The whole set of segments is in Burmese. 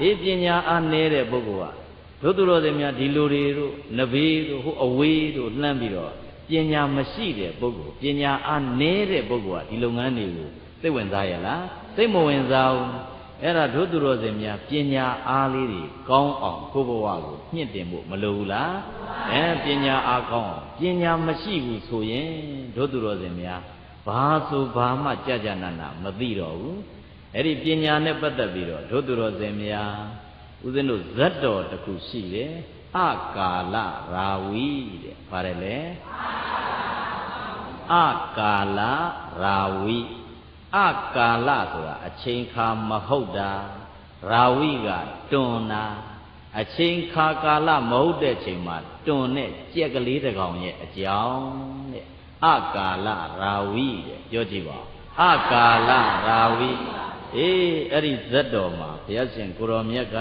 အေးပညာအားနည်းတဲ့ပုဂ္ဂိုလ်ကတို့သူတော်စင်များဒီလိုတွေတို့နဘေးတို့ဟိုအဝေးတို့လှမ်းပြီးတော့ပညာမရှိတဲ့ပုဂ္ဂိုလ်ပညာအားနည်းတဲ့ပုဂ္ဂိုလ်ကဒီလုပ်ငန်းတွေကိုသိဝင်စားရလားသိမဝင်စားဘူးအဲ့ဒါတို့သူတော်စင်များပညာအားလေးတွေကောင်းအောင်ကိုယ့်ဘဝကိုညှင့်တင်ဖို့မလိုဘူးလားအဲပညာအားကောင်းအောင်ပညာမရှိဘူးဆိုရင်တို့သူတော်စင်များဘာဆိုဘာမှကြာကြာနာနာမသိတော့ဘူး အဲ့ဒီပညာနဲ့ပတ်သက်ပြီးတော့တို့သူတော်စင်များဦးဇင်းတို့ဇတ်တော်တစ်ခုရှိတယ်အကာလရာဝီတဲ့ပါတယ်လေအကာလရာဝီအကာလဆိုတာအချိန်ခါမဟုတ်တာရာဝိကတွန်တာအချိန်ခါကာလမဟုတ်တဲ့ချိန်မှာတွန်တဲ့ကြက်ကလေးတစ်ကောင်ရဲ့အကြောင်းတဲ့အကာလရာဝိတဲ့ပြောကြည့်ပါအကာလရာဝိ အေးအဲ့ဒီဇတ်တော်မှာဘုရားရှင်ကိုရောမြတ်က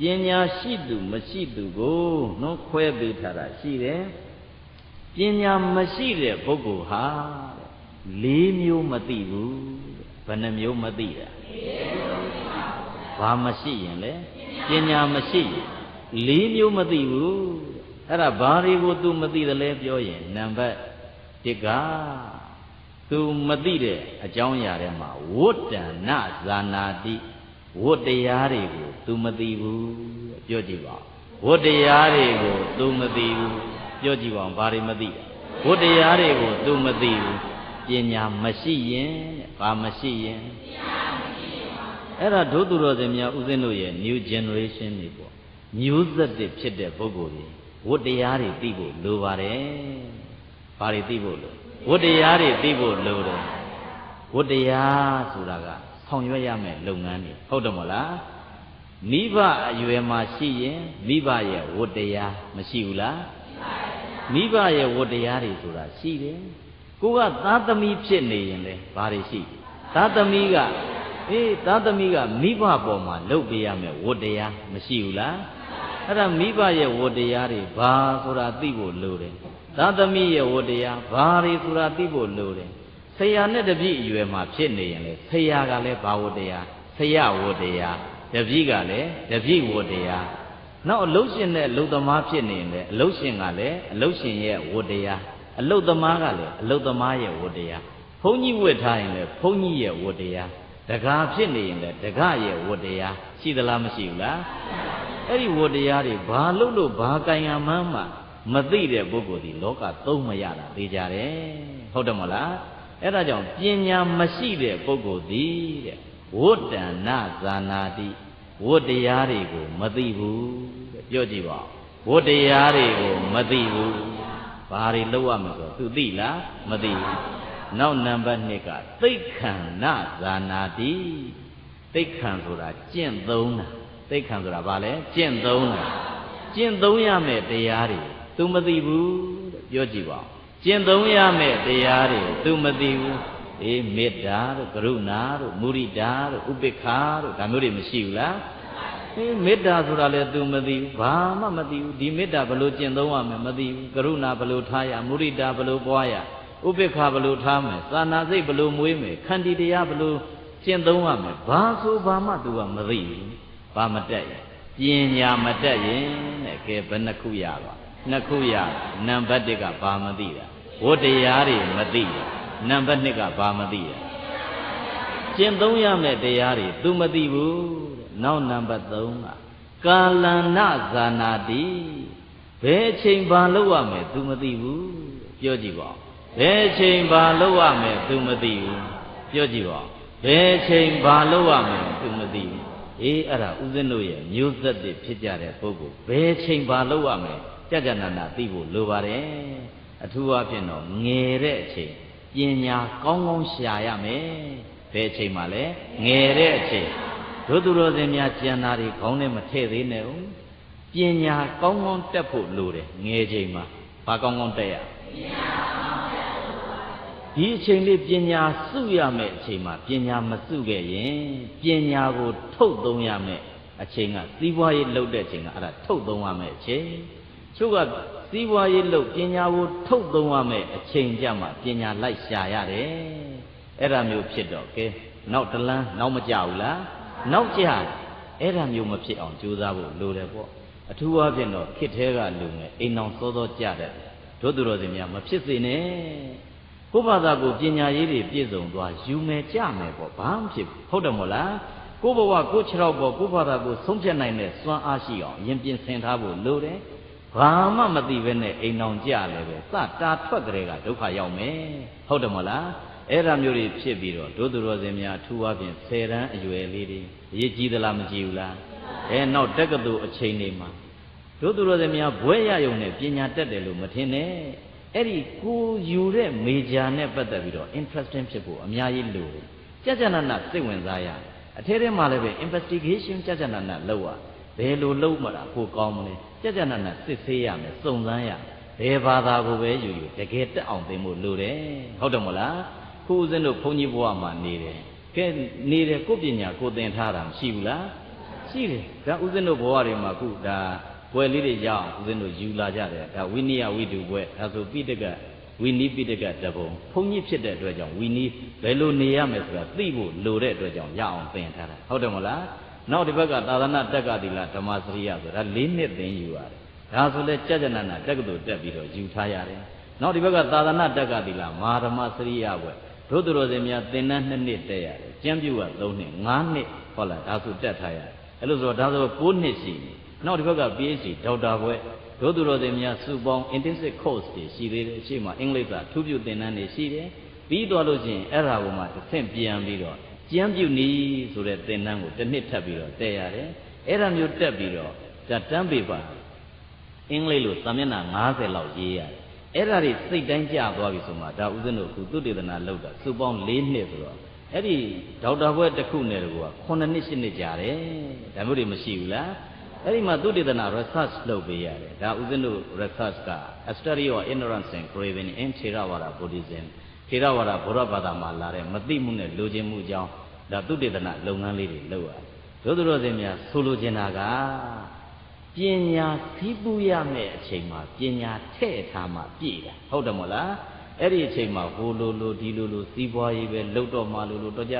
ပညာရှိသူမရှိသူကိုနှုတ်ခွဲပေးထားတာရှိတယ်ပညာမရှိတဲ့ပုဂ္ဂိုလ်ဟာလေးမျိုးမသိဘူးဘယ်နှမျိုးမသိတာဘာမရှိရင်လဲပညာမရှိရင်လေးမျိုးမသိဘူးအဲ့ဒါဘာတွေကို तू မသိတယ်လဲပြောရင်နံပါတ်1က तू မသိတဲ့အကြောင်းအရာတွေမှာဝဋ္တဏဇာနာတိဝဋ္တရားတွေကို तू မသိဘူးပြောကြည့်ပါဝဋ္တရားတွေကို तू မသိဘူးပြောကြည့်ပါဘာတွေမသိတာဝဋ္တရားတွေကို तू မသိဘူးပညာမရှိရင်ဘာမရှိရင်အဲ့ဒါဒုသူတော်စင်များဥစဉ်တို့ရဲ့ new generation တွေပေါ့မျိုးဆက်တွေဖြစ်တဲ့ပုဂ္ဂိုလ်တွေဝတ္တရားတွေသိဖို့လိုပါတယ်။ဘာတွေသိဖို့လို ဝတ္တရားတွေသိဖို့လိုတယ်။ဝတ္တရားဆိုတာကဆောင်ရွက်ရမယ်လုပ်ငန်းတွေဟုတ်တယ်မဟုတ်လား။မိဘအရွယ်မှာရှိရင်မိဘရဲ့ဝတ္တရားမရှိဘူးလား။မိဘရဲ့ဝတ္တရားတွေဆိုတာရှိတယ်။ကိုကသားသမီးဖြစ်နေရင်လေဘာတွေရှိသားသမီးကအေးသားသမီးကမိဘပေါ်မှာလုပ်ပေးရမယ်ဝတ္တရားမရှိဘူးလားအဲ့ဒါမိဘရဲ့ဝတ္တရားတွေဘာဆိုတာသိဖို့လိုတယ် သားသမီးရဲ့ဝတ္တရားဘာတွေဆိုတာသိဖို့လိုတယ်ဆရာနဲ့တပည့်အရွယ်မှာဖြစ်နေရင်လေဆရာကလည်းဘာဝတ္တရားဆရာဝတ္တရားတပည့်ကလည်းတပည့်ဝတ္တရားနောက်အလုတ်ရှင်နဲ့အလုတ်သမားဖြစ်နေရင်လေအလုတ်ရှင်ကလည်းအလုတ်ရှင်ရဲ့ဝတ္တရားအလုတ်သမားကလည်းအလုတ်သမားရဲ့ဝတ္တရားဘုန်းကြီးဝတ်ထားရင်လည်းဘုန်းကြီးရဲ့ဝတ္တရားတကားဖြစ်နေရင်လည်းတကားရဲ့ဝတ္တရားရှိသလားမရှိဘူးလားအဲ့ဒီဝတ္တရားတွေဘာလို့လို့ဘာကံရမှန်းမှ မသိတဲ့ပုဂ္ဂိုလ်ဒီလောကသုံးမရတာသိကြတယ်ဟုတ်တယ်မလားအဲ့ဒါကြောင့်ပညာမရှိတဲ့ပုဂ္ဂိုလ်ဒီတဲ့ဝတ္တဏဇာနာတိဝတ္တရားတွေကိုမသိဘူးတဲ့ပြောကြည့်ပါဝတ္တရားတွေကိုမသိဘူးဘာတွေလောက်ရမလဲဆိုသူသိလားမသိဘူးနောက်နံပါတ်2ကသိက္ခဏဇာနာတိသိက္ခဏဆိုတာကျင့်သုံးတာသိက္ခဏဆိုတာဘာလဲကျင့်သုံးတာကျင့်သုံးရမယ်တရားတွေ तू မသိဘူးတဲ့ပြောကြည့်ပါကျင့်သုံးရမယ်တရားတွေ तू မသိဘူးအေးမေတ္တာတို့ကရုဏာတို့မုရိဒာတို့ဥပိ္ပခာတို့ဒါမျိုးတွေမရှိဘူးလားအေးမေတ္တာဆိုတာလည်း तू မသိဘူးဘာမှမသိဘူးဒီမေတ္တာဘယ်လိုကျင့်သုံးရမလဲမသိဘူးကရုဏာဘယ်လိုထားရမုရိဒာဘယ်လိုပွားရဥပိ္ပခာဘယ်လိုထားမယ်သာနာစိတ်ဘယ်လိုမွေးမယ်ခန္တီတရားဘယ်လိုကျင့်သုံးရမယ်ဘာဆိုဘာမှ तू ကမသိဘူးဘာမတက်ရင်ပညာမတက်ရင်တဲ့ကဲဘယ်နှခုရပါ နှစ်ခုရနံပါတ်1ကဘာမသိတာဝတ္တရားတွေမသိတာနံပါတ်2ကဘာမသိတာကျင့်သုံးရမယ်တရားတွေ तू မသိဘူးနောက်နံပါတ်3ကကာလဏဇာနာတိဘယ်အချိန်ဘာလုပ်ရမယ် तू မသိဘူးပြောကြည့်ပါဘယ်အချိန်ဘာလုပ်ရမယ် तू မသိဘူးပြောကြည့်ပါဘယ်အချိန်ဘာလုပ်ရမယ် तू မသိဘူးအေးအဲ့ဒါဥစဉ်တို့ရဲ့မျိုးသက်တွေဖြစ်ကြတဲ့ပုဂ္ဂိုလ်ဘယ်အချိန်ဘာလုပ်ရမယ် ကြကြနာနာသိဖို့လိုပါတယ်အထူးအဖြင့်တော့ငယ်တဲ့အချိန်ပညာကောင်းကောင်းရှာရမယ်ဘယ်အချိန်မှလဲငယ်တဲ့အချိန်တို့သူတော်စင်များကျန်တာတွေခေါင်းထဲမထည့်သေးနဲ့ဦးပညာကောင်းကောင်းတက်ဖို့လိုတယ်ငယ်ချိန်မှာဘာကောင်းကောင်းတက်ရဒီအချိန်လေးပညာစုရမယ်အချိန်မှာပညာမစုခဲ့ရင်ပညာကို ထုတ်သုံးရမယ်အချိန်ကစီးပွားရေးလုပ်တဲ့အချိန်ကအဲ့ဒါထုတ်သုံးရမယ်အချိန် ချို့ကစီးပွားရေးလုပ်ပညာကိုထုတ်သုံးရမယ်အချိန်ကြမှာပညာလိုက်ရှာရတယ်အဲ့ဒါမျိုးဖြစ်တော့ကဲနောက်တလန်းနောက်မကြဘူးလားနောက်ကျအဲ့ဒါမျိုးမဖြစ်အောင်ကြိုးစားဖို့လိုတယ်ပေါ့အထူးအဖြင့်တော့ခစ်သေးကလူငယ်အိမ်အောင်စောစောကြတဲ့တို့သူတော်စင်များမဖြစ်စေနဲ့ကိုယ့်ဘာသာကိုပညာရေးတွေပြည့်စုံသွားယူမယ်ကြမယ်ပေါ့ဘာမှဖြစ်ဟုတ်တယ်မို့လားကိုယ့်ဘဝကိုယ့်ခြေထောက်ပေါ်ကိုယ့်ဘာသာကိုဆုံးဖြတ်နိုင်တဲ့စွမ်းအားရှိအောင်ရင်ပြင်ဆင်ထားဖို့လိုတယ် ဘာမှမသိဘဲနဲ့အိမ်အောင်ကြလဲပဲစတာထွက်ကြတဲ့ကဒုက္ခရောက်မယ်ဟုတ်တယ်မို့လားအဲ့ဒါမျိုးတွေဖြစ်ပြီးတော့ဒုသူတော်စင်များအထူးအဖြင့်10တန်းအရွယ်လေးတွေအရေးကြီးသလားမကြီးဘူးလားအဲနောက်တက္ကသိုလ်အချိန်တွေမှာဒုသူတော်စင်များဘွဲရယုံနဲ့ပညာတတ်တယ်လို့မထင်နဲ့အဲ့ဒီကိုယူတဲ့မေဂျာနဲ့ပတ်သက်ပြီးတော့ interesting ဖြစ်ဖို့အများကြီးလိုတယ်ကြကြနနစိတ်ဝင်စားရတယ်အထဲထဲမှာလည်းပဲ investigation ကြကြနနလုပ်ရဘယ်လိုလုပ်မှလားကိုကောင်းမလဲ ကြကြနနစစ်ဆေးရမယ်စုံစမ်းရဘယ်ဘာသာကိုပဲယူယူတကယ်တက်အောင်သင်ဖို့လိုတယ်ဟုတ်တယ်မဟုတ်လားခုဦးဇင်းတို့ဘုန်းကြီးဘဝမှာနေတယ်ကဲနေတယ်ကိုပညာကိုသင်ထားတာမရှိဘူးလားရှိတယ်ဒါဦးဇင်းတို့ဘဝတွေမှာခုဒါပွဲလေးတွေရအောင်ဦးဇင်းတို့ယူလာကြတယ်ဒါဝိနည်းဝိတုပွဲဒါဆိုပိဋကဝိနည်းပိဋကတပုံဘုန်းကြီးဖြစ်တဲ့အတွက်ကြောင့်ဝိနည်းဘယ်လိုနေရမယ်ဆိုတာသိဖို့လိုတဲ့အတွက်ကြောင့်ရအောင်သင်ထားတာဟုတ်တယ်မဟုတ်လား နောက်ဒီဘက်ကသာသနာတက်ကတိလဓမ္မစရိယဆိုတာ၄နှစ်သင်ယူရတယ်ဒါဆိုလဲကြကြနနာတက္ကသိုလ်တက်ပြီးတော့ယူထားရတယ်နောက်ဒီဘက်ကသာသနာတက်ကတိလမဟာဓမ္မစရိယဘွယ်တို့သူတော်စင်များသင်္นาน2နှစ်တက်ရတယ်ကျမ်းပြုက3နှစ်5နှစ်ဟုတ်လားဒါဆိုတက်ထားရတယ်အဲ့လိုဆိုတော့ဒါဆို9နှစ်ရှိပြီနောက်ဒီဘက်က PhD ဒေါက်တာဘွဲ့တို့သူတော်စင်များစုပေါင်း intensive course တွေရှိသေးတယ်အရှိမအင်္ဂလိပ်စာထူးပြုသင်တန်းတွေရှိတယ်ပြီးတော့လို့ချင်းအဲ့ဒါကိုမှတစ်ဆင့်ပြန်ပြီးတော့ ကျမ်းပြုနည်းဆိုတဲ့သင်တန်းကိုတစ်နှစ်ထပ်ပြီးတော့တက်ရတယ်အဲ့ဒါမျိုးတက်ပြီးတော့ဒါတန်းပေပါအင်္ဂလိပ်လိုစာမျက်နှာ90လောက်ရေးရတယ်အဲ့ဒါတွေစိတ်တိုင်းကြသွားပြီဆိုမှဒါဥစဉ်တို့ခုသုတေသနာလုပ်တာစုပေါင်း၄နှစ်ဆိုတော့အဲ့ဒီဒေါက်တာဘွဲ့တစ်ခုနဲ့တကူက9နှစ်10နှစ်ကြာတယ်ဒါမျိုးတွေမရှိဘူးလားအဲ့ဒီမှာသုတေသနာ research လုပ်ပေးရတယ်ဒါဥစဉ်တို့ research က a study of ignorance and craving in Theravada Buddhism ထေရဝါဒဘုရားဘာသာမှာလာတဲ့မသိမှုနဲ့လိုချင်မှုကြောင်းဒါသုတေသနလုပ်ငန်းလေးတွေလုပ်ရတယ်ဒုသရောစင်များဆိုလိုချင်တာကပညာစီးပူးရမယ့်အချိန်မှာပညာထည့်ထားမှပြည့်တာဟုတ်တယ်မဟုတ်လားအဲ့ဒီအချိန်မှာဟိုလိုလိုဒီလိုလိုစီးပွားရေးပဲလှုပ်တော့မှလိုလိုတော့ကြ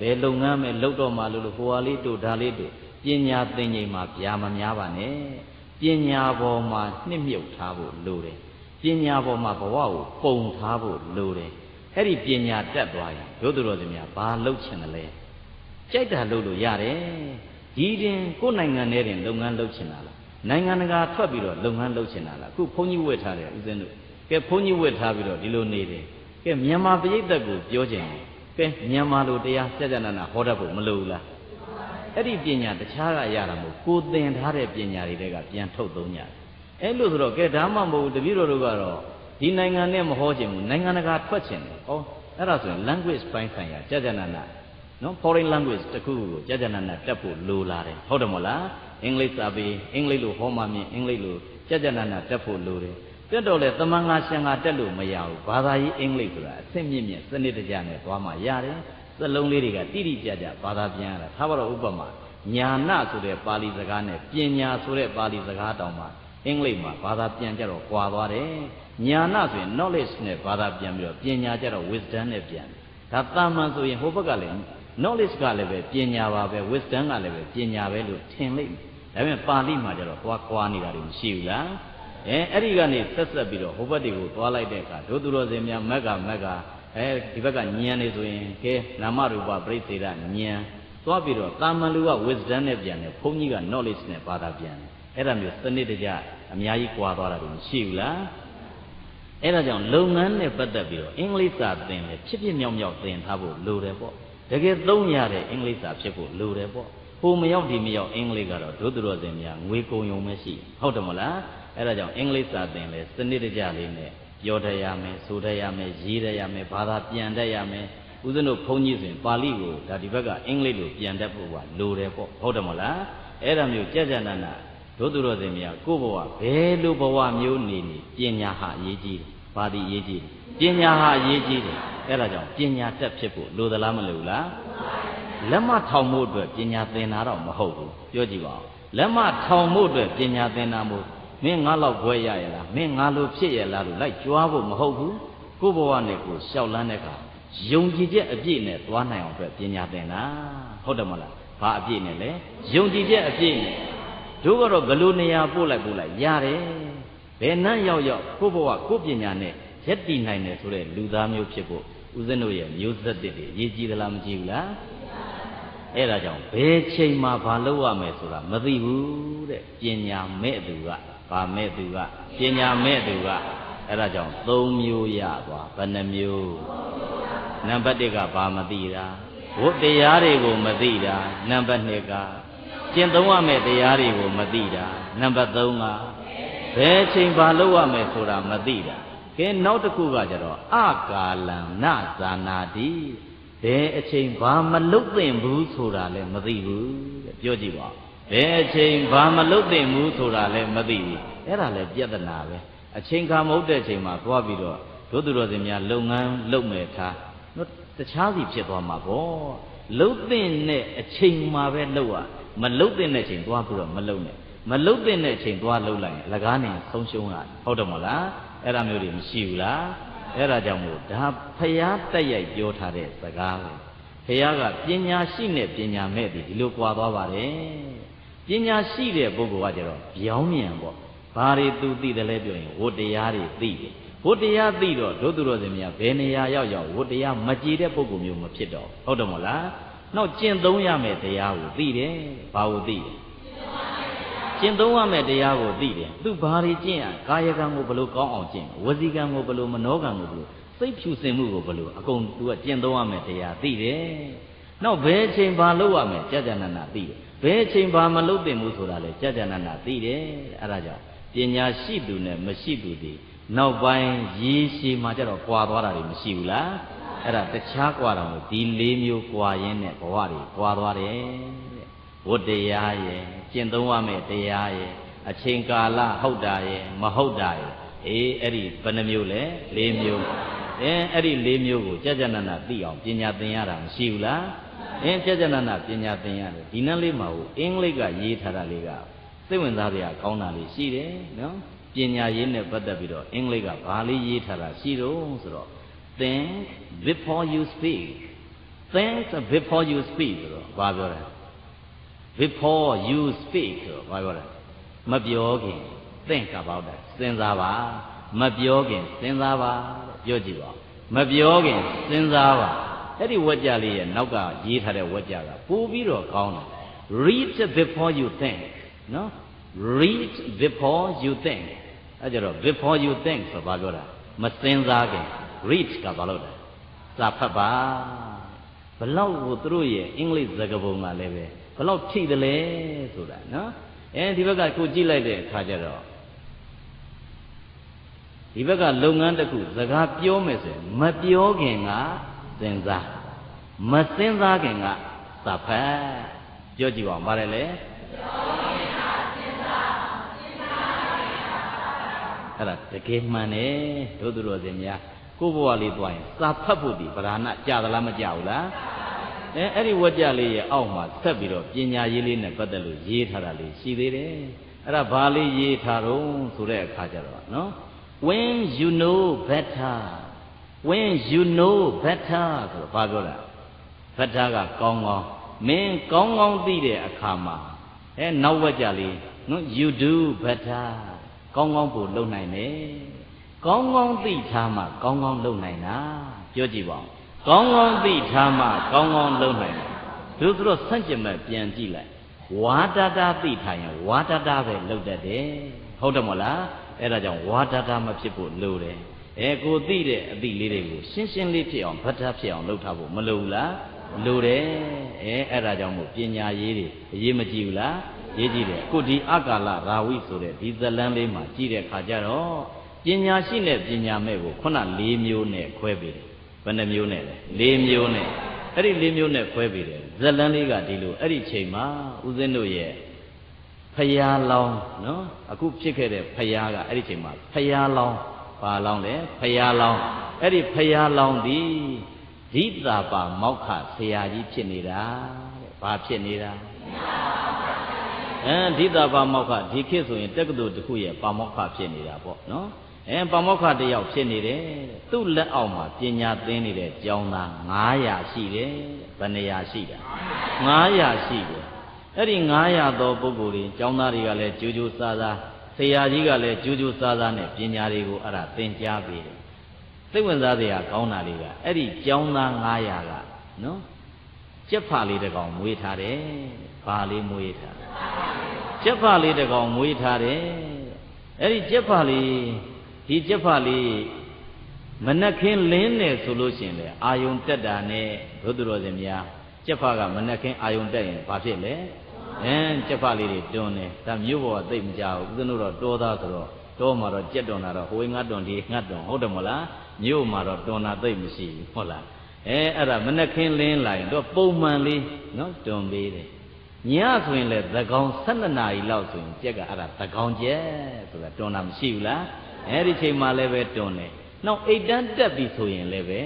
ဘယ်လုပ်ငန်းပဲလှုပ်တော့မှလိုလိုဟိုဟာလေးတို့ဒါလေးတို့ပညာသင်ချိန်မှာဗျာမများပါနဲ့ပညာပေါ်မှာနှစ်မြုပ်ထားဖို့လိုတယ်ပညာပေါ်မှာဘဝကိုပုံထားဖို့လိုတယ် အဲ့ဒီပညာတက်သွားရင်ဒုသူတော်စင်များဘာလုပ်ချင်တယ်လဲကြိုက်တာလုပ်လို့ရတယ်ဒီတင်ကိုယ်နိုင်ငံထဲတင်လုပ်ငန်းလုပ်ချင်တာလားနိုင်ငံတကာထွက်ပြီးတော့လုပ်ငန်းလုပ်ချင်တာလားအခုဘုန်းကြီးဝတ်ထားတယ်ဦးဇင်းတို့ကဲဘုန်းကြီးဝတ်ထားပြီးတော့ဒီလိုနေတယ်ကဲမြန်မာပြည်သက်ကိုပြောချင်တယ်ကဲမြန်မာလိုတရားစကြနာနာဟောတတ်ဖို့မလိုဘူးလားအဲ့ဒီပညာတခြားကရတာမဟုတ်ကိုသင်ထားတဲ့ပညာတွေကပြန်ထုတ်သုံးကြတယ်အဲ့လိုဆိုတော့ကဲဒါမှမဟုတ်တပည့်တော်တို့ကတော့ ဒီနိုင်ငံနဲ့မဟောချင်ဘူးနိုင်ငံတကာထွက်ချင်တယ်ဟောအဲ့ဒါဆိုရင် language ပိုင်းဆိုင်ရာစကြနာနာနော် foreign language တခုကိုကြာကြာနာနာတက်ဖို့လိုလာတယ်ဟုတ်တယ်မဟုတ်လားအင်္ဂလိပ်စာပေအင်္ဂလိပ်လိုဟောမှမြင်အင်္ဂလိပ်လိုကြာကြာနာနာတက်ဖို့လိုတယ်တက်တော့လေတမန်ငါရှင်ငါတက်လို့မရဘူးဘာသာရေးအင်္ဂလိပ်ဆိုတာအဆင့်မြင့်မြင့်စနစ်တကျနဲ့သွားမှရတယ်စလုံးလေးတွေကတိတိကျကျဘာသာပြန်ရတာထားပါတော့ဥပမာညာနာဆိုတဲ့ပါဠိစကားနဲ့ပညာဆိုတဲ့ပါဠိစကားတောင်မှအင်္ဂလိပ်မှာဘာသာပြန်ကြတော့ကွာသွားတယ် ညာနာဆိုရင် knowledge နဲ့ဘာသာပြန်ပြီးတော့ပညာကြတော့ wisdom နဲ့ပြန်တယ်ဒါတာမန်ဆိုရင်ဟိုဘက်ကလည်း knowledge ကလည်းပဲပညာပါပဲ wisdom ကလည်းပဲပညာပဲလို့ထင်လိမ့်မယ်ဒါပေမဲ့ပါဠိမှာကျတော့သွားကွာနေတာတွေမရှိဘူးလားအဲအဲ့ဒီကနေဆက်ဆက်ပြီးတော့ဟိုဘက်တွေကိုသွားလိုက်တဲ့အခါဒုသူတော်စင်များမက်ကမက်ကအဲဒီဘက်ကညံနေဆိုရင်ကဲနာမရူပပြိသေရညံသွားပြီးတော့တာမန်လူက wisdom နဲ့ပြန်တယ်ဘုန်းကြီးက knowledge နဲ့ဘာသာပြန်တယ်အဲ့ဒါမျိုးစနစ်တကျအများကြီးကွာသွားတာတွေမရှိဘူးလား အဲ့ဒါကြောင့်လုပ်ငန်းနဲ့ပတ်သက်ပြီးတော့အင်္ဂလိပ်စာသင်တယ်ဖြစ်ဖြစ်မြောက်မြောက်သင်ထားဖို့လိုတယ်ပေါ့တကယ်သုံးရတဲ့အင်္ဂလိပ်စာဖြစ်ဖို့လိုတယ်ပေါ့ဟိုမရောက်ဒီမရောက်အင်္ဂလိပ်ကတော့ဒုသူတော်စင်များငွေကုန်ယုံပဲရှိဟုတ်တယ်မလားအဲ့ဒါကြောင့်အင်္ဂလိပ်စာသင်လဲစနစ်တကျလေးနဲ့ပြောတတ်ရမယ်ဆိုတတ်ရမယ်ရေးတတ်ရမယ်ဘာသာပြန်တတ်ရမယ်ဦးဇင်းတို့ဘုန်းကြီးဆိုရင်ပါဠိကိုဒါဒီဘက်ကအင်္ဂလိပ်လိုပြန်တတ်ဖို့ကလိုတယ်ပေါ့ဟုတ်တယ်မလားအဲ့ဒါမျိုးကြကြနာနာ ဒုသူတော်စင်များကိုယ့်ဘဝဘယ်လိုဘဝမျိုးနေနေပညာဟာအရေးကြီးတယ်ဘာဒီအရေးကြီးတယ်ပညာဟာအရေးကြီးတယ်အဲ့ဒါကြောင့်ပညာတက်ဖြစ်ဖို့လိုသလားမလိုဘူးလားလက်မထောင်မှုအတွက်ပညာသင်တာတော့မဟုတ်ဘူးပြောကြည့်ပါဦးလက်မထောင်မှုအတွက်ပညာသင်တာမို့မင်းငါလောက်ခွဲရရလားမင်းငါလိုဖြစ်ရလားလို့လိုက်ကြွားဖို့မဟုတ်ဘူးကိုယ့်ဘဝနဲ့ကိုယ်ရှောက်လန်းတဲ့အခါယုံကြည်ချက်အပြည့်နဲ့သွားနိုင်အောင်အတွက်ပညာသင်တာဟုတ်တယ်မလားဘာအပြည့်နဲ့လဲယုံကြည်ချက်အပြည့်နဲ့ တို့ကတော့ဘလို့နေရာပို့လိုက်ပို့လိုက်ရတယ်ဘယ်နှမ်းရောက်ရောက်ကိုယ့်ဘဝကိုယ့်ပညာနဲ့ရက်တည်နိုင်တယ်ဆိုတဲ့လူသားမျိုးဖြစ်ဖို့ဦးဇင်းတို့ရဲ့မျိုးဆက်တစ်တွေအရေးကြီးသလားမကြီးဘူးလားအဲ့ဒါကြောင့်ဘယ်ချိန်မှာဘာလုပ်ရမယ်ဆိုတာမသိဘူးတဲ့ပညာမဲ့သူကဘာမဲ့သူကပညာမဲ့သူကအဲ့ဒါကြောင့်၃မျိုးရသွားဘယ်နှမျိုးနံပါတ်1ကဘာမသိတာဝတ်တရားတွေကိုမသိတာနံပါတ်2က ကျင့်သုံးရမယ့်တရားတွေကိုမသိတာနံပါတ်3ကဘယ်ချိန်ဘာလုပ်ရမယ်ဆိုတာမသိတာကဲနောက်တစ်ခုကကြတော့အကာလံနဇာနာတိဘယ်အချိန်ဘာမလုတ်သင့်ဘူးဆိုတာလည်းမသိဘူးတဲ့ပြောကြည့်ပါဘယ်အချိန်ဘာမလုတ်သင့်ဘူးဆိုတာလည်းမသိဘူးအဲ့ဒါလည်းပြဿနာပဲအချိန်ခါမဟုတ်တဲ့အချိန်မှာသွားပြီးတော့ဒုသူတော်စင်များလုပ်ငန်းလုပ်မယ်ထားနော်တခြားစီဖြစ်သွားမှာပေါ့လုတ်သင့်တဲ့အချိန်မှာပဲလုပ်ရ မလုတ်သင့်တဲ့အချိန်သွားပြီးတော့မလုတ်နဲ့မလုတ်သင့်တဲ့အချိန်သွားလုတ်လိုက်ရင်အလကားနေဆုံးရှုံးရတယ်ဟုတ်တယ်မဟုတ်လားအဲ့ဒါမျိုးတွေမရှိဘူးလားအဲ့ဒါကြောင့်မို့ဒါဖျားတက်ရိုက်ပြောထားတဲ့စကားပဲဖျားကပညာရှိနဲ့ပညာမဲ့ဒီဒီလိုကြွာသွားပါတယ်ပညာရှိတဲ့ပုဂ္ဂိုလ်ကကြတော့ပြောင်းမြန်ပေါ့ဘာတွေသူသိတယ်လဲပြောရင်ဝတ္တရားတွေသိတယ်ဝတ္တရားသိတော့ဒုသူတော်စင်များဘယ်နေရာရောက်ရောက်ဝတ္တရားမကြည်တဲ့ပုဂ္ဂိုလ်မျိုးမဖြစ်တော့ဟုတ်တယ်မဟုတ်လား နောက်ကျင့်သုံးရမယ်တရားကိုသိတယ်ဘာကိုသိတယ်ကျင့်သုံးရမယ်တရားကိုသိတယ်သူဘာတွေကျင့်ရကာယကံကိုဘယ်လိုကောင်းအောင်ကျင့်ဝစီကံကိုဘယ်လိုမနောကံကိုဘယ်လိုစိတ်ဖြူစင်မှုကိုဘယ်လိုအကုန်သူကကျင့်သုံးရမယ်တရားသိတယ်နောက်ဘယ်အချိန်ဘာလုပ်ရမယ်ကြာကြာနာနာသိတယ်ဘယ်အချိန်ဘာမလုပ်သင့်ဘူးဆိုတာလဲကြာကြာနာနာသိတယ်အဲဒါကြောင့်ပညာရှိသူနဲ့မရှိသူတွေနောက်ပိုင်းရေရှည်မှာကျတော့ကွာသွားတာတွေမရှိဘူးလား အဲ့ဒါတခြားကွာတာမို့ဒီ၄မျိုးကွာရင်းနဲ့ဘဝတွေကွာသွားတယ်တဲ့ဝတ္တရားရဲ့ကျင့်သုံးရမယ့်တရားရဲ့အချိန်ကာလဟုတ်တာရဲ့မဟုတ်တာရဲ့အေးအဲ့ဒီဘယ်နှမျိုးလဲ၄မျိုးအဲအဲ့ဒီ၄မျိုးကိုကြာကြာနာနာသိအောင်ပညာသင်ရတာမရှိဘူးလားအင်းကြာကြာနာနာပညာသင်ရတယ်ဒီနန်းလေးမှာဟိုအင်္ဂလိပ်ကရေးထားတာလေးကစိတ်ဝင်စားစရာကောင်းတာလေးရှိတယ်နော်ပညာရေးနဲ့ပတ်သက်ပြီးတော့အင်္ဂလိပ်ကဘာလေးရေးထားတာရှိတော့ဆိုတော့ think before you speak think before you speak ဆိုတော့ဘာပြောလဲ before you speak ဆိုတော့ဘာပြောလဲမပြောခင် think about that စဉ်းစားပါမပြောခင်စဉ်းစားပါပြောကြည့်ပါမပြောခင်စဉ်းစားပါအဲ့ဒီဝကြလေးရဲ့နောက်ကရေးထားတဲ့ဝကြကပို့ပြီးတော့ကောင်းတယ် read before you think နော် read before you think အဲ့ကြတော့ before you think ဆိုဘာပြောတာမစဉ်းစားခင် read ကဘာလို့လဲစာဖတ်ပါဘလောက်ကိုသူတို့ရဲ့အင်္ဂလိပ်စကားပုံကလည်းပဲဘလောက်ထိတယ်လဲဆိုတာနော်အဲဒီဘက်ကကိုကြည့်လိုက်တဲ့အခါကျတော့ဒီဘက်ကလုပ်ငန်းတစ်ခုစကားပြောမယ်ဆိုရင်မပြောခင်ကစဉ်းစားမစဉ်းစားခင်ကစာဖတ်ပြောကြည့်ပါဦးဗါတယ်လေအဲ့ဒါတကယ်မှန်တယ်ဒုသူတော်စင်များ ကိုယ့်ဘဝလေးသွားရင်စာဖတ်ဖို့ဒီဗราဏကြာသလားမကြာဘူးလားအဲအဲ့ဒီဝကြလေးရဲ့အောက်မှာဆက်ပြီးတော့ပညာရေးလေးနဲ့ပတ်သက်လို့ရေးထားတာလေးရှိသေးတယ်အဲ့ဒါဘာလေးရေးထားတော့ဆိုတဲ့အခါကျတော့နော် when you know better when you know better ဆိုတော့ဘာပြောတာ better ကကောင်းကောင်းမင်းကောင်းကောင်းသိတဲ့အခါမှာအဲနောက်ဝကြလေးနော် you do better ကောင်းကောင်းပို့လုပ်နိုင်တယ် ကောင်းကောင်းသိထားမှကောင်းကောင်းလုပ်နိုင်တာပြောကြည့်ပါဦးကောင်းကောင်းသိထားမှကောင်းကောင်းလုပ်နိုင်တယ်သူတို့ဆန့်ကျင်မဲ့ပြန်ကြည့်လိုက်ဝါတာတာသိထားရင်ဝါတာတာပဲလုပ်တတ်တယ်ဟုတ်တယ်မဟုတ်လားအဲ့ဒါကြောင့်ဝါတာတာမဖြစ်ဖို့လိုတယ်အဲကိုသိတဲ့အသည့်လေးတွေကိုရှင်းရှင်းလေးဖြစ်အောင်ဗတ်တာဖြစ်အောင်လုပ်ထားဖို့မလိုဘူးလားလိုတယ်အဲအဲ့ဒါကြောင့်မို့ပညာရေးတွေအရေးမကြီးဘူးလားရေးကြည့်တယ်အခုဒီအကာလရာဝိဆိုတဲ့ဒီဇလန်းလေးမှာကြည့်တဲ့ခါကျတော့ ပညာရှိနဲ့ပညာမဲ့ကိုခုန၄မျိုးနဲ့ခွဲပေးတယ်ဘယ်နှမျိုးနဲ့လဲ၄မျိုးနဲ့အဲ့ဒီ၄မျိုးနဲ့ခွဲပေးတယ်ဇလန်းလေးကဒီလိုအဲ့ဒီချိန်မှာဦးဇင်းတို့ရဲ့ဖယားလောင်းနော်အခုဖြစ်ခဲ့တဲ့ဖယားကအဲ့ဒီချိန်မှာဖယားလောင်းဘာလောင်းလဲဖယားလောင်းအဲ့ဒီဖယားလောင်းဒီဒိတာပါမောက္ခဆရာကြီးဖြစ်နေတာတဲ့ဘာဖြစ်နေတာအဲဒီတာပါမောက္ခဒီခေတ်ဆိုရင်တက္ကသိုလ်တစ်ခုရဲ့ပါမောက္ခဖြစ်နေတာပေါ့နော် အဲပမောက္ခတယောက်ဖြစ်နေတယ်သူ့လက်အောက်မှာပညာသင်နေတဲ့ကျောင်းသား900ရှိတယ်ဘယ်နှရာရှိတာ900ရှိတယ်အဲ့ဒီ900သောပုဂ္ဂိုလ်တွေကျောင်းသားတွေကလည်းကြိုးကြိုးစားစားဆရာကြီးကလည်းကြိုးကြိုးစားစားနဲ့ပညာတွေကိုအဲ့ဒါသင်ကြားပေးတယ်စိတ်ဝင်စားစရာကောင်းတာတွေကအဲ့ဒီကျောင်းသား900ကနော်ကြက်ဖာလေးတစ်ကောင်မွေးထားတယ်ဘာလေးမွေးထားကြက်ဖာလေးတစ်ကောင်မွေးထားတယ်အဲ့ဒီကြက်ဖာလေး ဒီကြက်ဖာလေးမနက်ခင်းလင်းနေဆိုလို့ရှိရင်လေအာယုံတက်တာနဲ့ဘုသူတော်စင်များကြက်ဖာကမနက်ခင်းအာယုံတက်ရင်ဘာဖြစ်လဲအဲကြက်ဖာလေးတွေတွန်းတယ်ဒါမျိုးပေါ်ကသိမ့်မကြဘူးဦးဇင်းတို့တော့တောသားဆိုတော့တောမှာတော့ကြက်တွန်းတာတော့ဟိုငတ်တွန်းဒီငတ်တွန်းဟုတ်တယ်မလားမြို့မှာတော့တွန်းတာသိမ့်မရှိဘူးဟုတ်လားအဲအဲ့ဒါမနက်ခင်းလင်းလာရင်တော့ပုံမှန်လေးနော်တွန်းပေးတယ်ညဆိုရင်လေသကောင်12နာရီလောက်ဆိုရင်ကြက်ကအဲ့ဒါသကောင်ကျက်ဆိုတာတွန်းတာမရှိဘူးလား အဲ့ဒီချိန်မှလည်းပဲတွန်းတယ်နောက်အိတ်တန်းတက်ပြီဆိုရင်လည်းပဲ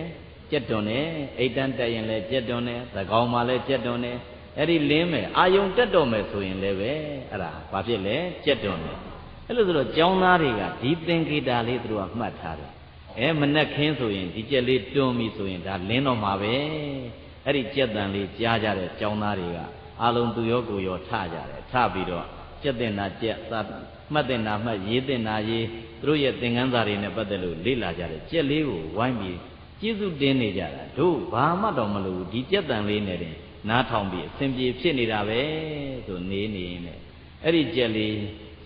ကြက်တွန်းတယ်အိတ်တန်းတက်ရင်လည်းကြက်တွန်းတယ်သကောင်မှလည်းကြက်တွန်းတယ်အဲ့ဒီလင်းမယ်အာယုံတက်တော်မယ်ဆိုရင်လည်းပဲအဲ့ဒါဘာဖြစ်လဲကြက်တွန်းတယ်အဲ့လိုဆိုတော့ကျောင်းသားတွေကဒီသင်္ကေတလေးသူတို့ကမှတ်ထားတယ်အဲမနဲ့ခင်းဆိုရင်ဒီကြက်လေးတွန်းပြီဆိုရင်ဒါလင်းတော့မှာပဲအဲ့ဒီကြက်တန်လေးကြားကြတဲ့ကျောင်းသားတွေကအာလုံးသူရောကိုရောထကြတယ်ထပြီးတော့ ကြက်တင်တာကြက်သာမှတ်တင်တာမှတ်ရေးတင်တာရေးသူတို့ရဲ့သင်္ကန်းစာတွေနဲ့ပတ်သက်လို့လေ့လာကြတယ်ကြက်လေးကိုဝိုင်းပြီးကျေးဇူးတင်နေကြတာတို့ဘာမှတော့မလို့ဒီကြက်တန်လေးနဲ့တင်နားထောင်ပြီးအစဉ်ပြေဖြစ်နေတာပဲဆိုနေနေနဲ့အဲ့ဒီကြက်လေး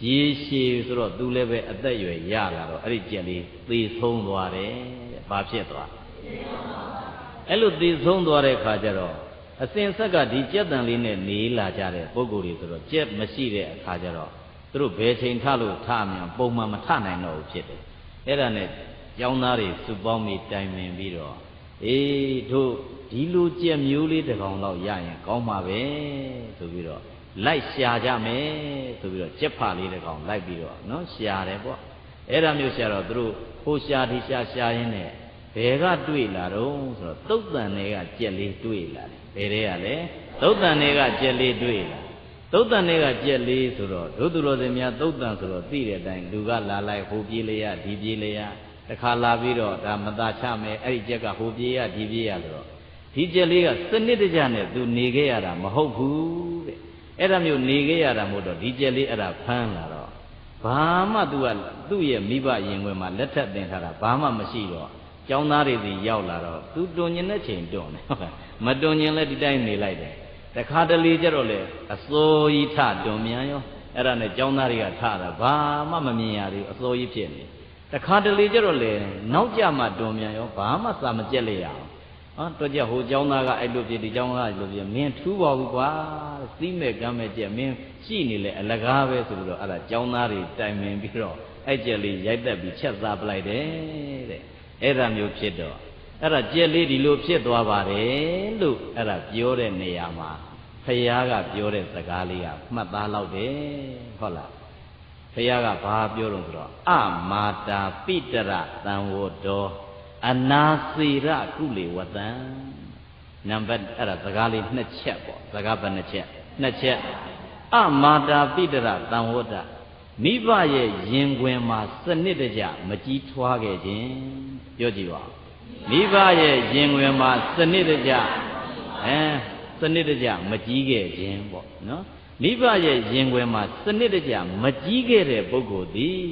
ရေရှည်ဆိုတော့သူလည်းပဲအသက်အရွယ်ရလာတော့အဲ့ဒီကြက်လေးသေဆုံးသွားတယ်တဲ့ဘာဖြစ်သွားအဲ့လိုသေဆုံးသွားတဲ့ခါကျတော့ အစဉ်ဆက်ကဒီကြက်တန်လေးနဲ့နေလာကြတဲ့ပုံကိုယ်တွေဆိုတော့ကြက်မရှိတဲ့အခါကျတော့သူတို့ဘယ်ချိန်ထလို့ထမြန်ပုံမှန်မထနိုင်တော့ဘူးဖြစ်တယ်အဲ့ဒါနဲ့ကျောင်းသားတွေစုပေါင်းပြီးတိုင်ပင်ပြီးတော့အေးတို့ဒီလိုကြက်မျိုးလေးတစ်ကောင်လောက်ရရင်ကောင်းပါပဲဆိုပြီးတော့လိုက်ရှာကြမယ်ဆိုပြီးတော့ကြက်ဖာလေးတစ်ကောင်လိုက်ပြီးတော့နော်ရှာတယ်ပေါ့အဲ့ဒါမျိုးရှာတော့သူတို့ဟိုရှာဒီရှာရှာရင်းနဲ့ဘ ယ်ကတွေ့လာတော့ဆိုတော့သုတ်တန်တွေကကြက်လေးတွေ့လာတယ်ဘယ်တွေကလဲသုတ်တန်တွေကကြက်လေးတွေ့လာသုတ်တန်တွေကကြက်လေးဆိုတော့ဒုသူတော်စင်များသုတ်တန်ဆိုတော့သိတဲ့အတိုင်းလူကလာလိုက်ဟိုပြေးလေရဒီပြေးလေရတခါလာပြီးတော့ဒါမตาချမယ်အဲ့ဒီကြက်ကဟိုပြေးရဒီပြေးရဆိုတော့ဒီကြက်လေးကစနစ်တကျနဲ့သူနေခဲ့ရတာမဟုတ်ဘူးတဲ့အဲ့ဒါမျိုးနေခဲ့ရတာမဟုတ်တော့ဒီကြက်လေးအဲ့ဒါဖမ်းလာတော့ဘာမှသူကသူ့ရဲ့မိဘရင်ခွင်မှာလက်ထပ်တင်ထားတာဘာမှမရှိတော့ ကျောင်းသားတွေစီရောက်လာတော့သူတွန်ញင်တဲ့ချိန်တွန်တယ်ဟုတ်လားမတွန်ញင်လဲဒီတိုင်းနေလိုက်တယ်တခါတလေကျတော့လေအစိုးကြီးထတွန်မြန်ရောအဲ့ဒါနဲ့ကျောင်းသားတွေကထတာဘာမှမမြင်ရသေးဘူးအစိုးကြီးဖြစ်နေတခါတလေကျတော့လေနောက်ကြမှတွန်မြန်ရောဘာမှစာမကြက်လိုက်ရအောင်ဟောတော့ကြဟိုကျောင်းသားကအဲ့လိုဖြစ်ဒီကျောင်းကအဲ့လိုဖြစ်မင်းထူးပါဘူးကွာစီးမဲ့ကမ်းမဲ့ကြက်မင်းရှိနေလေအလကားပဲဆိုပြီးတော့အဲ့ဒါကျောင်းသားတွေတိုင်ပင်ပြီးတော့အဲ့ကြက်လေးရိုက်တက်ပြီးချက်စားပလိုက်တယ်တဲ့ အဲ့ဒါမျိုးဖြစ်တော့အဲ့ဒါကြက်လေးဒီလိုဖြစ်သွားပါတယ်လို့အဲ့ဒါပြောတဲ့နေရာမှာဖယားကပြောတဲ့စကားလေးကမှတ်သားလောက်တယ်ဟုတ်လားဖယားကဘာပြောတော့ဆိုတော့အမာတာပိတရတံဝတောအနာစေရကုလေဝတံနံပါတ်အဲ့ဒါစကားလေးနှစ်ချက်ပေါ့စကားဘယ်နှချက်နှစ်ချက်အမာတာပိတရတံဝတ္တ မိဘရဲ့ရင်ခွင်မှာစနစ်တကျမကြီးထွားခဲ့ခြင်းပြောကြည့်ပါမိဘရဲ့ရင်ခွင်မှာစနစ်တကျအဲစနစ်တကျမကြီးခဲ့ခြင်းပေါ့နော်မိဘရဲ့ရင်ခွင်မှာစနစ်တကျမကြီးခဲ့တဲ့ပုဂ္ဂိုလ်သည်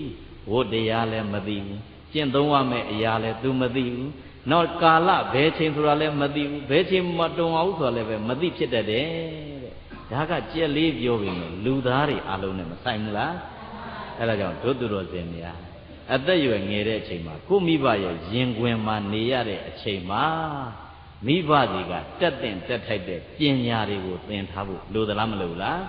ဝတ်တရားလည်းမသိဘူးကျင့်သုံးရမယ့်အရာလည်း तू မသိဘူးနောက်ကာလဘယ်ချိန်ဆိုတာလည်းမသိဘူးဘယ်ချိန်မတုံအောင်ဆိုတာလည်းပဲမသိဖြစ်တတ်တယ်တဲ့ဒါကကြက်လေးပြောပြီးတော့လူသားတွေအလုံးနဲ့မဆိုင်ဘူးလား အဲ့ဒါကြောင့်ဒုသူတော်စင်များအသက်ရွယ်ငယ်တဲ့အချိန်မှာကိုမိဘရဲ့ရင်ခွင်မှာနေရတဲ့အချိန်မှာမိဘတွေကတက်တင်တက်ထိုက်တဲ့ပညာတွေကိုသင်ထားဖို့လိုသလားမလိုလား